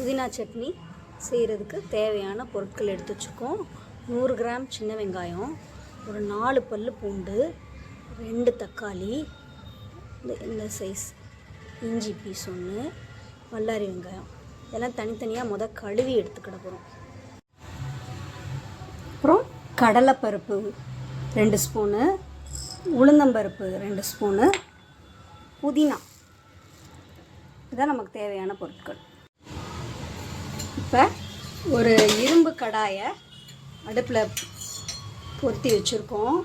புதினா சட்னி செய்கிறதுக்கு தேவையான பொருட்கள் எடுத்து வச்சுக்கோம். நூறு கிராம் சின்ன வெங்காயம் ஒரு நாலு பல் பூண்டு ரெண்டு தக்காளி இந்த இந்த சைஸ் இஞ்சி பீஸ் ஒன்று வல்லாரி வெங்காயம். இதெல்லாம் தனித்தனியாக முத கழுவி எடுத்துக்கிட போகிறோம் அப்புறம் கடலைப்பருப்பு ரெண்டு ஸ்பூனு உளுந்தம்பருப்பு ரெண்டு ஸ்பூனு புதினா. இதான் நமக்கு தேவையான பொருட்கள். இப்போ ஒரு இரும்பு கடாயை அடுப்பில் பொருத்தி வச்சுருக்கோம்.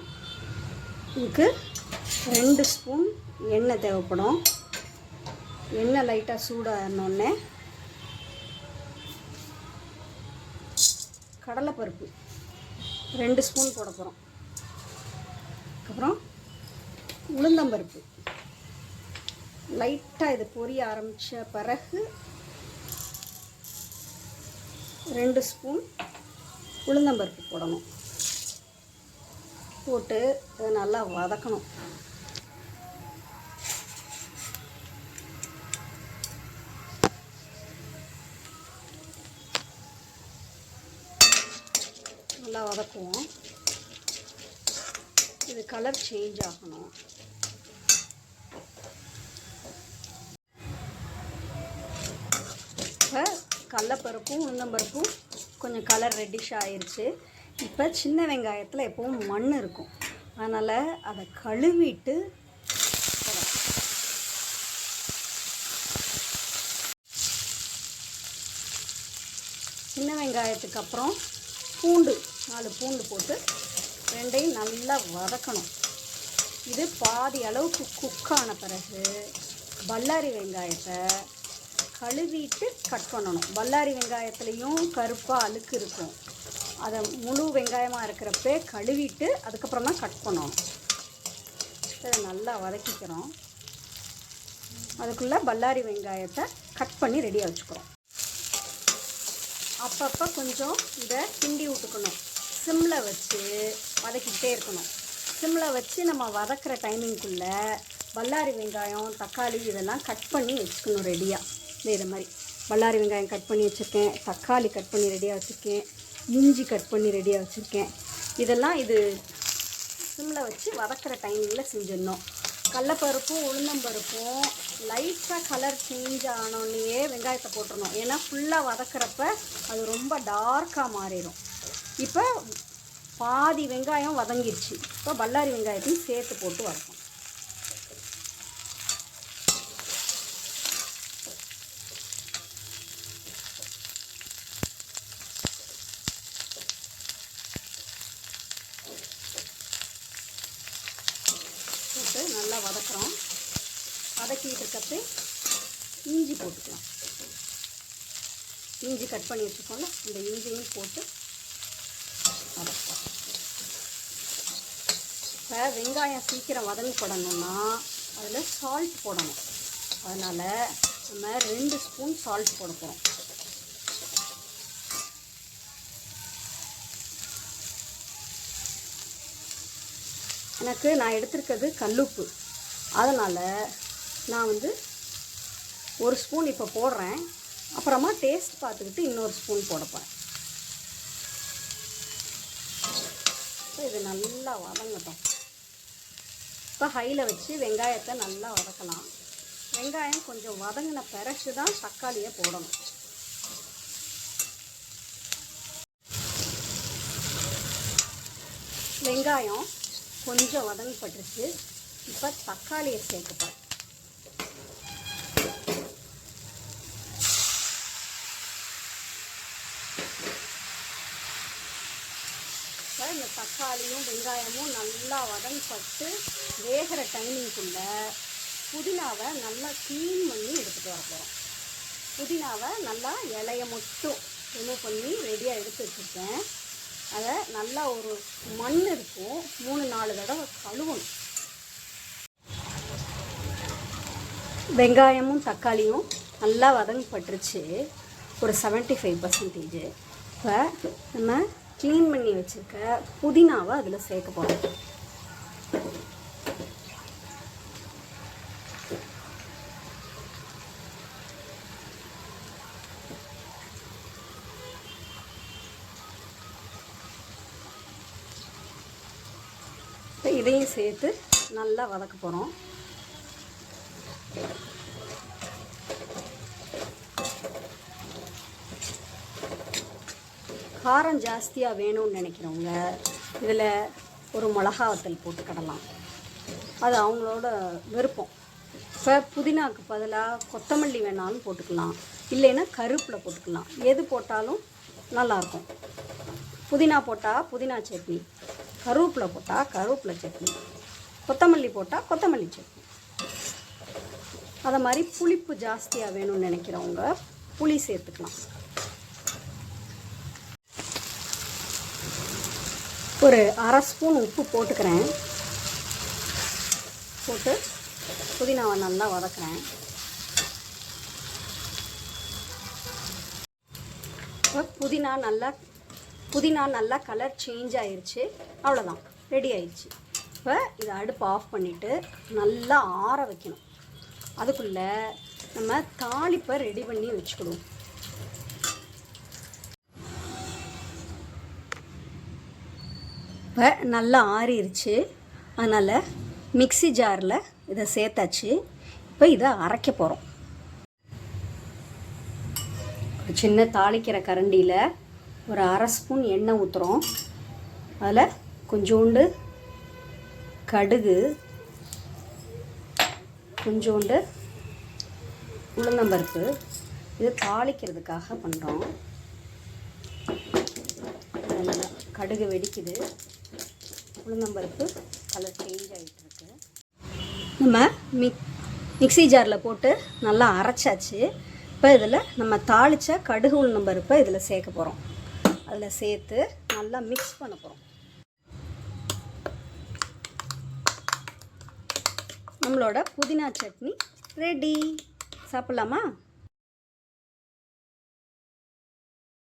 இதுக்கு ரெண்டு ஸ்பூன் எண்ணெய் தேவைப்படும். எண்ணெய் லைட்டாக சூடாகணுன்னே கடலைப்பருப்பு ரெண்டு ஸ்பூன் போட போகிறோம் அப்புறம் உளுந்தம்பருப்பு. லைட்டாக இது பொரிய ஆரம்பித்த பிறகு ரெண்டு ஸ்பூன் உளுந்தம்பருப்பு போடணும். போட்டு இதை நல்லா வதக்கணும். நல்லா வதக்குவோம். இது கலர் சேஞ்ச் ஆகணும் இப்போ கடலப்பருப்பும் உளுந்தம்பருப்பும் கொஞ்சம் கலர் ரெட்டிஷ் ஆயிடுச்சு இப்போ சின்ன வெங்காயத்தில் எப்போவும் மண் இருக்கும். அதனால் அதை கழுவிட்டு சின்ன வெங்காயத்துக்கு அப்புறம் பூண்டு நாலு பூண்டு போட்டு ரெண்டையும் நல்லா வதக்கணும். இது பாதி அளவுக்கு குக் ஆன பிறகு பல்லாரி வெங்காயத்தை கழுவிட்டு கட் பண்ணணும். பல்லாரி வெங்காயத்துலேயும் கருப்பாக அழுக்கு இருக்கும். அதை முழு வெங்காயமாக இருக்கிறப்ப கழுவிட்டு அதுக்கப்புறம் தான் கட் பண்ணணும். இதை நல்லா வதக்கிக்கிறோம். அதுக்குள்ளே பல்லாரி வெங்காயத்தை கட் பண்ணி ரெடியாக வச்சுக்கிறோம். அப்பப்போ கொஞ்சம் இதை கிண்டி விட்டுக்கணும். சிம்மில் வச்சு வதக்கிக்கிட்டே இருக்கணும். சிம்மில் வச்சு நம்ம வதக்கிற டைமிங்குள்ளே பல்லாரி வெங்காயம் தக்காளி இதெல்லாம் கட் பண்ணி வச்சுக்கணும் ரெடியாக இதை மாதிரி. பல்லாரி வெங்காயம் கட் பண்ணி வச்சுருக்கேன். தக்காளி கட் பண்ணி ரெடியாக வச்சுருக்கேன். இஞ்சி கட் பண்ணி ரெடியாக வச்சுருக்கேன். இதெல்லாம் இது சிம்மில் வச்சு வதக்கிற டைமிங்கில் செஞ்சிடணும். கடலப்பருப்பும் உளுந்தம்பருப்பும் லைட்டாக கலர் சேஞ்ச் ஆனோடனேயே வெங்காயத்தை போட்டுடணும். ஏன்னா ஃபுல்லாக வதக்கிறப்ப அது ரொம்ப டார்க்காக மாறிடும். இப்போ பாதி வெங்காயம் வதங்கிடுச்சு இப்போ பல்லாரி வெங்காயத்தையும் சேர்த்து போட்டு வரணும் போட்டு நல்லா வதக்குறோம். வதக்கிட்டு இருக்கப்பே இஞ்சி போட்டுக்கலாம். இஞ்சி கட் பண்ணி வச்சுக்கோங்க இந்த இஞ்சியும் போட்டு வதக்கலாம் இப்போ வெங்காயம் சீக்கிரம் வதங்கப்படணும்னா அதில் சால்ட் போடணும். அதனால் நம்ம ரெண்டு ஸ்பூன் சால்ட் போட போகிறோம் எனக்கு நான் எடுத்திருக்கிறது கல்லுப்பு. அதனால் நான் வந்து ஒரு ஸ்பூன் இப்போ போடுறேன். அப்புறமா டேஸ்ட் பார்த்துக்கிட்டு இன்னொரு ஸ்பூன் போடப்பேன் இப்போ இது நல்லா வதங்கட்டும். இப்போ ஹையில் வச்சு வெங்காயத்தை நல்லா வதக்கலாம். வெங்காயம் கொஞ்சம் வதங்கின பிறகு தான் தக்காளியை போடணும். வெங்காயம் கொஞ்சம் வதங்கப்பட்டுருச்சு இப்போ தக்காளியை சேர்க்கப்போம் இப்போ இந்த தக்காளியும் வெங்காயமும் நல்லா வதங்கப்பட்டு வேகிற டைமிங்குள்ளே புதினாவை நல்லா க்ளீன் பண்ணி எடுத்துகிட்டு வர போகிறோம் புதினாவை நல்லா இலைய மட்டும் ரிமூவ் பண்ணி ரெடியாக எடுத்து வச்சுருக்கேன். அதை நல்லா ஒரு மண் இருக்கும். மூணு நாலு தடவை கழுவணும். வெங்காயமும் தக்காளியும் நல்லா வதங்கப்பட்டுருச்சு ஒரு செவன்ட்டி ஃபைவ் பர்சன்டேஜ் இப்போ நம்ம க்ளீன் பண்ணி வச்சுருக்க புதினாவை அதில் சேர்க்க போகிறோம் இதையும் சேர்த்து நல்லா வதக்க போகிறோம் காரம் ஜாஸ்தியாக வேணும்னு நினைக்கிறவங்க இதில் ஒரு மிளகா வத்தல் போட்டுக்கிடலாம் அது அவங்களோட விருப்பம். இப்போ புதினாக்கு பதிலாக கொத்தமல்லி வேணாலும் போட்டுக்கலாம். இல்லைன்னா கருப்பில் போட்டுக்கலாம். எது போட்டாலும் நல்லாயிருக்கும் புதினா போட்டால் புதினா சட்னி. கருவேப்பிலை போட்டால் கருவேப்பிலை சட்னி கொத்தமல்லி போட்டால் கொத்தமல்லி சட்னி. அதை மாதிரி புளிப்பு ஜாஸ்தியாக வேணும்னு நினைக்கிறவங்க புளி சேர்த்துக்கலாம். ஒரு அரை ஸ்பூன் உப்பு போட்டுக்கிறேன். போட்டு புதினாவை நல்லா வதக்குறேன். இப்போ புதினா நல்லா புதினா நல்லா கலர் சேஞ்ச் ஆகிருச்சு அவ்வளோதான் ரெடி ஆயிடுச்சு இப்போ இதை அடுப்பு ஆஃப் பண்ணிவிட்டு நல்லா ஆற வைக்கணும். அதுக்குள்ளே நம்ம தாளிப்பை ரெடி பண்ணி வச்சுக்கணும். இப்போ நல்லா ஆறிருச்சு. அதனால் மிக்ஸி ஜாரில் இதை சேர்த்தாச்சு. இப்போ இதை அரைக்க போகிறோம் ஒரு சின்ன தாளிக்கிற கரண்டியில் ஒரு அரை ஸ்பூன் எண்ணெய் ஊற்றுறோம் அதில் கொஞ்சோண்டு கடுகு கொஞ்சோண்டு உளுந்தம்பருப்பு. இது தாளிக்கிறதுக்காக பண்ணுறோம் கடுகு வெடிக்குது. உளுந்தம்பருப்பு கலர் சேஞ்ச் ஆகிட்டுருக்கு நம்ம மிக் மிக்ஸி ஜாரில் போட்டு நல்லா அரைச்சாச்சு. இப்போ இதில் நம்ம தாளித்த கடுகு உளுந்தம்பருப்பை இதில் சேர்க்க போகிறோம் அதில் சேர்த்து நல்லா மிக்ஸ் பண்ண போகிறோம் நம்மளோட புதினா சட்னி ரெடி சாப்பிட்லாமா?